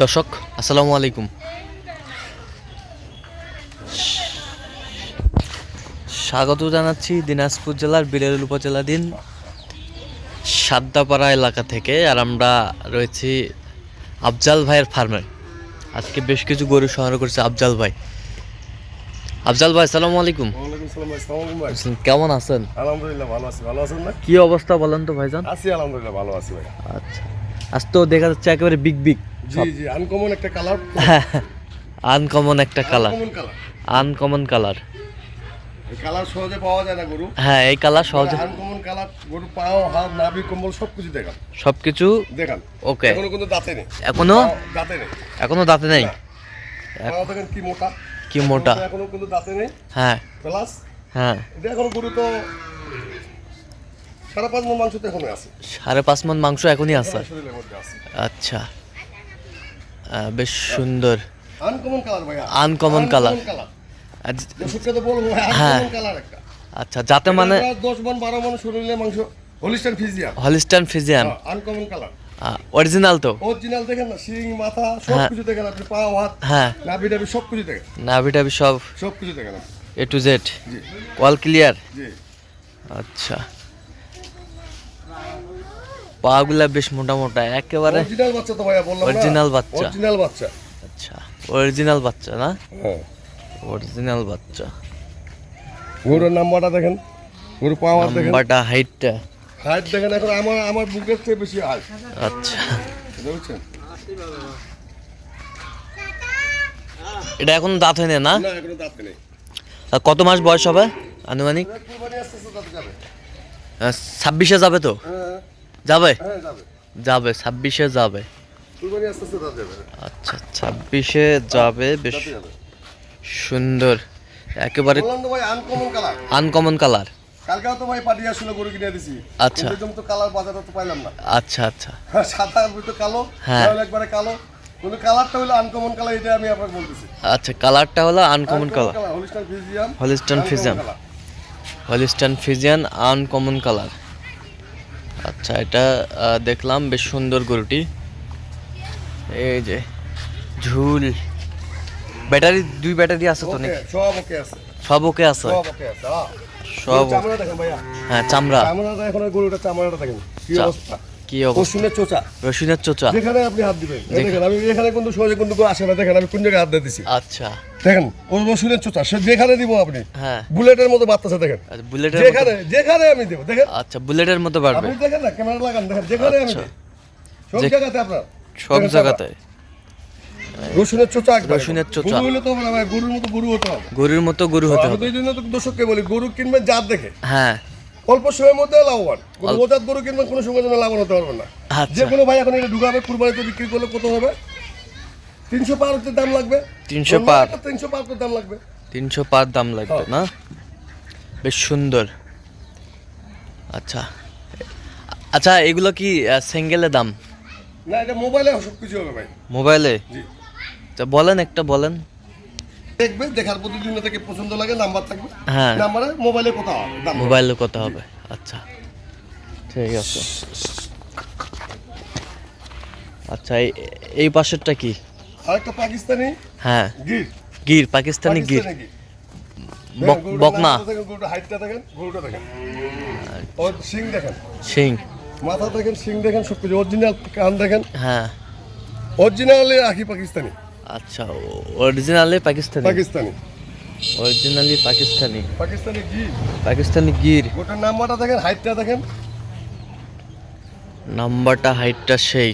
দর্শক আসসালামু আলাইকুম। স্বাগত জানাচ্ছি দিনাজপুর জেলার বিরেল উপজেলাধীন সাদ্দাপাড়া এলাকা থেকে আর আমরা রয়েছি আফজাল ভাইয়ের ফার্মে আজকে বেশ কিছু গরু সংগ্রহ করছে আফজাল ভাই। আফজাল ভাই আসসালামু আলাইকুম। কেমন আছেন? আলহামদুলিল্লাহ ভালো আছি। ভালো আছেন না? কি অবস্থা বলেন তো ভাইজান? আছি আলহামদুলিল্লাহ ভালো আছি ভাই। আচ্ছা। আজ তো দেখা যাচ্ছে একেবারে বিগ বিগ জি জি আনকমন একটা কালার আনকমন একটা colour uncommon colour uncommon colour সহজে পাওয়া যায় না গরু। হ্যাঁ এই কালার সহজে আনকমন কালার গরু পাও হাত নাভি কম্বল সব কিছু দেখান। সবকিছু দেখান। ওকে। এখনও কিন্তু দাঁতে নেই। এখনও? দাঁতে নেই। এখনও দাঁতে নেই। দেখেন কি মোটা। কি মোটা? এখনও কিন্তু দাঁতে নেই। হ্যাঁ। প্লাস হ্যাঁ। এটা এখনও গরু তো সাড়ে পাঁচ মন মাংস তো এখনও আছে। সাড়ে পাঁচ মন মাংস এখনই আছে? শরীরের মধ্যে আছে। আচ্ছা। বেশ সুন্দর। আনকমন কালার ভাই Uncommon কালার দর্শককে তো বলব হ্যাঁ। আনকমন কালার একটা। আচ্ছা যাতে মানে এটা দশ মন বারো মন শরীরে মাংস Holstein Friesian Holstein Friesian uncommon colour original তো? অরিজিনাল দেখেন না শিং মাথা সব হ্যাঁ। দেখেন আপনি পা হাত হ্যাঁ। নাভি টাভি সব কিছু দেখেন। নাভি টাভি সব? সব কিছু দেখেন। এ টু জেড জি। অল ক্লিয়ার জি। আচ্ছা। পাগুলা বেশ মোটা মোটা একেবারে অরিজিনাল বাচ্চা তো ভাইয়া বললাম Original বাচ্চা। অরিজিনাল বাচ্চা। আচ্ছা অরিজিনাল বাচ্চা না? হ্যাঁ। অরিজিনাল বাচ্চা। গরুর নাম্বারটা দেখেন গরু পাওয়ার দেখেন। নাম্বারটা হাইটটা হাইট দেখেন এখন আমার আমার বুকের চেয়ে বেশি হাইট আচ্ছা। বুঝছেন? এটা এখন দাঁত হয়নি না? না এখনও দাঁত আর কত মাস বয়স হবে আনুমানিক? ছাব্বিশে যাবে তো? হ্যাঁ। যাবে? হ্যাঁ যাবে। যাবে ছাব্বিশে যাবে। আচ্ছা ছাব্বিশে যাবে বেশ সুন্দর। একেবারে আনকমন কালার কালকেও তো ভাই পাঠিয়ে আসলে গরু কিনে দিছি। আচ্ছা। কিন্তু তো কালার বাজারে তো পাইলাম না। আচ্ছা আচ্ছা। সাদা তো কালো হ্যাঁ। হ্যাঁ একবারে কালো। কিন্তু কালারটা হলো আনকমন কালার এটা আমি আপনাকে বলতেছি। আচ্ছা কালারটা হলো uncommon colour Holstein Friesian uncommon colour আচ্ছা এটা দেখলাম বেশ সুন্দর গরুটি। এই যে ঝুল। ব্যাটারি দুই ব্যাটারি আছে তো নাকি? সব ওকে আছে। সব ওকে আছে? সব ওকে আছে হ্যাঁ। সব গরুর চামড়া দেখেন ভাইয়া। হ্যাঁ চামড়া। চামড়াটা এখন গরুটা চামড়াটা দেখেন। কি অবস্থা? কি পশুনের চোচা। রসুনের চোচা। যেখানে আপনি হাত দিবেন। দেখেন। আমি এখানে কিন্তু সহজে কিন্তু আসে না। দেখেন আমি কোন জায়গায় হাত আচ্ছা। দেখেন ও রসুনের চোচা সে যেখানে দিব আপনি হ্যাঁ। বুলেটের মতো বাড়তেছে দেখেন। আচ্ছা বুলেটের যেখানে যেখানে আমি দেবো দেখেন। আচ্ছা বুলেটের মতো বাড়বে। আপনি দেখেন না ক্যামেরা লাগান দেখেন যেখানে আমি আচ্ছা। সব জায়গাতে আপনার। সব জায়গাতে। রসুনের চোচা রসুনের। গরু হলে তো গরুর মতো গরু হতে হবে। গরুর মতো গরু হতে হবে। জন্য তো দর্শককে বলি গরু কিনবেন জাত দেখে। হ্যাঁ। অল্প সময়ের মধ্যে লাভবান। কোনো ওজাত গরু কিনবেন কোনো সময় জন্য লাভবান হতে পারবেন না। আচ্ছা। যে কোনো ভাই এখন এটা ঢুকাবে কুরবানিতে বিক্রি করলে কত হবে? তিনশো পার দাম লাগবে। 300 পার। তিনশো পার দাম লাগবে। তিনশো পার দাম লাগবে হ্যাঁ। না? বেশ সুন্দর। আচ্ছা। আচ্ছা এগুলো কি সিঙ্গেলে দাম? না এটা মোবাইলে সব কিছু হবে ভাই। মোবাইলে জি। তা বলেন একটা বলেন। দেখবে দেখার প্রতিদিন থেকে পছন্দ লাগে নাম্বার থাকবে। হ্যাঁ। নাম্বারে মোবাইলে কোথাও হবে মোবাইলে কত হবে আচ্ছা। ঠিক আছে। আচ্ছা এই পাশেরটা কি? আরেকটা পাকিস্তানি হ্যাঁ। গির। গির পাকিস্তানি গির। বকনা। হাইটটা দেখেন গরুটা দেখেন। ওর সিং দেখেন। সিং মাথা দেখেন সিং দেখেন সব কিছু অরিজিনাল কান দেখেন। হ্যাঁ। অরিজিনালি আখি পাকিস্তানি। আচ্ছা অরিজিনালি পাকিস্তানি? পাকিস্তানি। অরিজিনালি পাকিস্তানি। পাকিস্তানি গির। পাকিস্তানি গির। গোটার নাম্বারটা দেখেন হাইটটা দেখেন। নাম্বারটা হাইটটা সেই।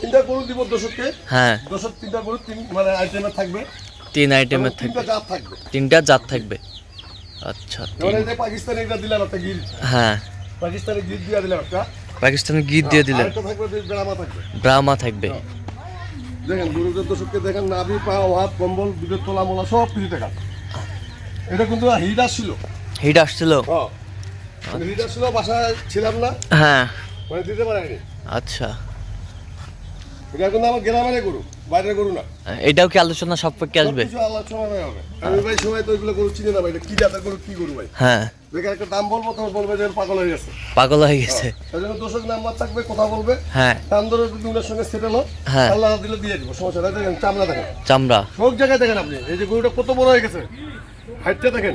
তিনটা গরু দিব দর্শককে? হ্যাঁ। দর্শক তিনটা গরু তিন মানে আইটেমের থাকবে। তিন আইটেমের তিনটা থাকবে। জাত থাকবে। তিনটা জাত থাকবে। আচ্ছা এই পাকিস্তানি এটা দিলাম একটা গির। হ্যাঁ। পাকিস্তানি গির দিয়ে দিলাম একটা। পাকিস্তানি গিট দিয়ে দিলেন। ব্রাহ্মা থাকবে। দেখেন গরুদের দর্শককে দেখেন নাভি পা হাত কম্বল দুধের তোলা মোলা সব কিছু দেখা এটা কিন্তু হিট আসছিল। হিট আসছিল। হ্যাঁ হিট আসছিল বাসায় ছিলাম না। হ্যাঁ। মানে দিতে পারেনি। আচ্ছা। এটা কিন্তু আমার গ্রামের গরু। বাইরের গরু না। এটাও কি আলোচনা সাপেক্ষে আসবে? সবকিছু আলোচনা হয়ে হবে। আমি ভাই সময় তো এগুলো গরু চিনি না ভাই এটা কি জাতের গরু কি গরু ভাই? হ্যাঁ। বেকার একটা দাম বলব তখন বলবে যে পাগল হয়ে গেছে। পাগল হয়ে গেছে। জন্য দোষক নাম্বার থাকবে কথা বলবে। হ্যাঁ। দাম ধরে যদি উনার সঙ্গে সেটেল হয় হ্যাঁ। আল্লাহ দিলে দিয়ে দিব সমস্যা নাই। দেখেন চামড়া দেখেন। চামড়া। সব জায়গায় দেখেন আপনি এই যে গরুটা কত বড় হয়ে গেছে। হাইটটা দেখেন।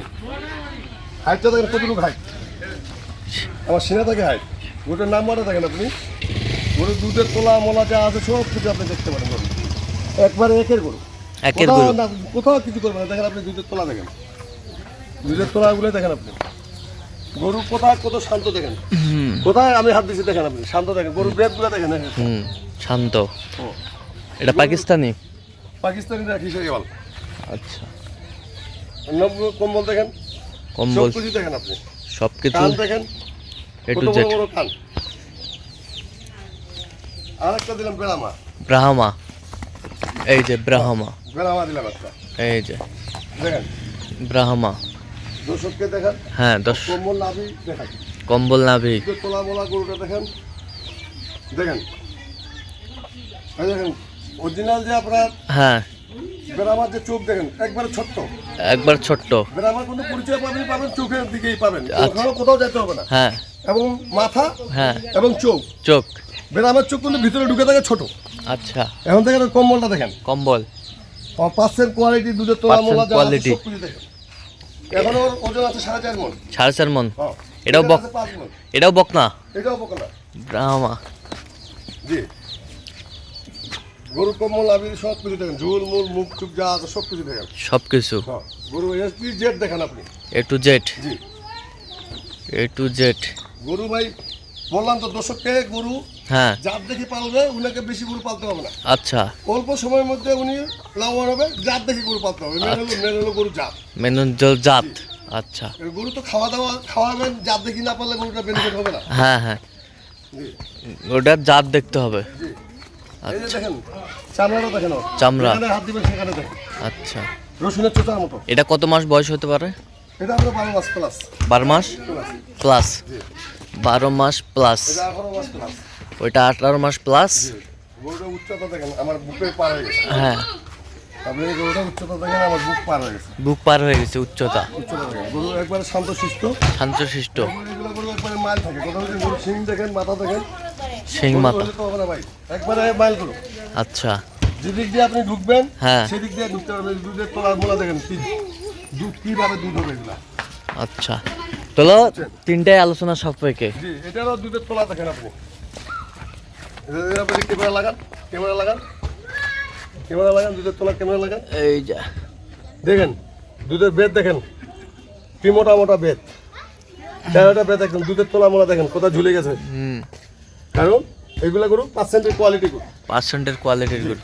হাইটটা দেখেন কতটুকু হাইট আমার সিনা থেকে হাইট গরুটার নাম্বারটা দেখেন আপনি। গরুর দুধের তোলা মোলা যা আছে সব কিছু আপনি দেখতে পারেন। একবারে একের গরু। একের গরু। কোথাও কিছু করবে না। দেখেন আপনি দুধের তোলা দেখেন। দুধের তোলাগুলো দেখেন আপনি। গরু কোথায় কত শান্ত দেখেন। কোথায় আমি হাত দিচ্ছি দেখেন আপনি। শান্ত দেখেন। গরুর ব্রেকগুলো দেখেন। হুম শান্ত। ও, এটা পাকিস্তানি? পাকিস্তানি রাখি সে গেল? আচ্ছা। কম্বল দেখেন। কম্বল। কিছু দেখেন আপনি। সব কিছু দেখেন। এ কত টু বড় বড় কান। আর একটা দিলাম বেড়ামা ব্রাহ্মা। এই যে ব্রাহ্মা। এই যে দেখেন। ব্রাহ্মা। দর্শককে দেখেন। হ্যাঁ দশ কম্বল নাভি দেখেন। কম্বল নাভি। তোলা মোলা গরুটা দেখেন। দেখেন। দেখেন অরিজিনাল যে আপনার হ্যাঁ। বেড়ামার যে চোখ দেখেন একবারে ছোট্ট। একবার ছোট্ট। বেড়ামার কোনো পরিচয় পাবেন পাবেন চোখের দিকেই পাবেন। আচ্ছা। ওখানে কোথাও যেতে হবে না। হ্যাঁ। এবং মাথা হ্যাঁ। এবং চোখ। চোখ। বেড়ামার চোখ কিন্তু ভিতরে ঢুকে থাকে ছোট। আচ্ছা। এখন দেখেন কম্বলটা দেখেন। কম্বল। পার্সেন্ট কোয়ালিটি দুধের তোলা মোলা দেখেন। এখন ওর ওজন আছে সাড়ে চার মন। সাড়ে চার মন। হ্যাঁ। এটাও এটা বক- আছে পাঁচ মণ। এটাও এটাও বকনা ব্রাহ্মা। জি। গরুর কম্বল আবির সব কিছু দেখেন। ঝুল মূল মুখ টুক যা আছে সব কিছু দেখেন। সব কিছু। হ্যাঁ। গরু এসপি জেড দেখেন আপনি। এ টু জেড জি। এ টু জেড গরু ভাই বললাম তো দর্শককে গরু হ্যাঁ। জাত দেখে পালবে উনাকে বেশি গরু পালতে হবে না। আচ্ছা। অল্প সময়ের মধ্যে উনি লাভবান হবে জাত দেখে গরু পালতে হবে। মেন হলো মেন হলো গরু জাত। জাত। আচ্ছা। গরু তো খাওয়া দাওয়া খাওয়াবেন জাত দেখি না পারলে গরুটা বেনিফিট হবে না। হ্যাঁ হ্যাঁ। ওটার জাত দেখতে হবে। দেখেন চামড়াটা দেখেন চামড়া। হাত দিবেন সেখানে দেখেন। আচ্ছা। রসুনের চোচার মতো। এটা কত মাস বয়স হতে পারে? এটা আমরা মাস প্লাস মাস? প্লাস ওইটা আঠারো মাস প্লাস হয়ে বুক পার হয়ে গেছে। উচ্চতা। একবারে শান্ত শিষ্ট। দেখেন মাথা দেখেন। মাথা। একবারে মাইল আচ্ছা। যেদিক দিয়ে আপনি ঢুকবেন হ্যাঁ। সেদিক দিয়ে ঢুকতে পারবেন। দুধের মোলা দেখেন দুধ কীভাবে দুধ হবে এগুলা? আচ্ছা। চলো তিনটাই আলোচনা সাপেক্ষে। জি এটারও দুধের তোলা দেখেন আপনি। ক্যামেরা লাগান ক্যামেরা লাগান। ক্যামেরা লাগান দুধের তোলা ক্যামেরা লাগান। এই যা। দেখেন দুধের বেদ দেখেন কি মোটা মোটা বেদ তেরোটা বেদ দেখেন দুধের তোলা মোলা দেখেন কোথায় ঝুলে গেছে। হুম। কারণ এগুলা গরু পার্সেন্টের কোয়ালিটি গরু। পার্সেন্টের কোয়ালিটির গুড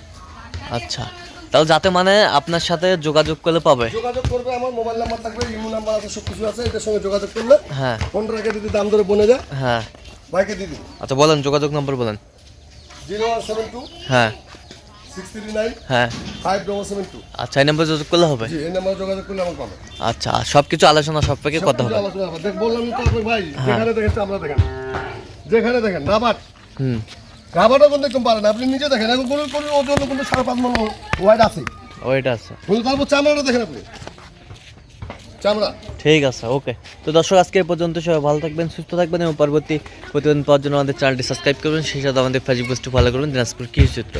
আচ্ছা। তাহলে যাতে মানে আপনার সাথে যোগাযোগ করলে পাবে? যোগাযোগ করবে আমার মোবাইল নাম্বার থাকবে ইমো নাম্বার আছে সব কিছু আছে এটার সঙ্গে যোগাযোগ করলে হ্যাঁ। পনেরো টাকা যদি দাম ধরে বনে যায় হ্যাঁ। বাইকে দিয়ে দিবো। আচ্ছা বলেন যোগাযোগ নম্বর বলেন। জিরো ওয়ান সেভেন টু হ্যাঁ। সিক্স থ্রি নাইন হ্যাঁ। ফাইভ ডবল সেভেন টু আচ্ছা এই নাম্বার যোগাযোগ করলে হবে? জি এই নাম্বার যোগাযোগ করলে আমার পাবে। আচ্ছা সব কিছু আলোচনা সাপেক্ষে কথা হবে। আলোচনা হবে। দেখ বললাম তো ভাই যেখানে দেখেন চামড়া দেখেন যেখানে দেখেন রাবার। হুম। রাবারও কিন্তু একদম পারেন আপনি নিজে দেখেন এখন কোনো কোনো ওজন কিন্তু সাড়ে পাঁচ মন ওয়াইড আছে। ওইটা আছে। তারপর চামড়াটা দেখেন আপনি। চামড়া। ঠিক আছে ওকে তো দর্শক, আজকে পর্যন্ত সবাই ভালো থাকবেন, সুস্থ থাকবেন এবং পরবর্তী প্রতিদিন পাওয়ার জন্য আমাদের চ্যানেলটি সাবস্ক্রাইব করবেন, সেই সাথে আমাদের ফেসবুক পোস্টটি ফলো করুন দিনাজপুর কৃষি চিত্র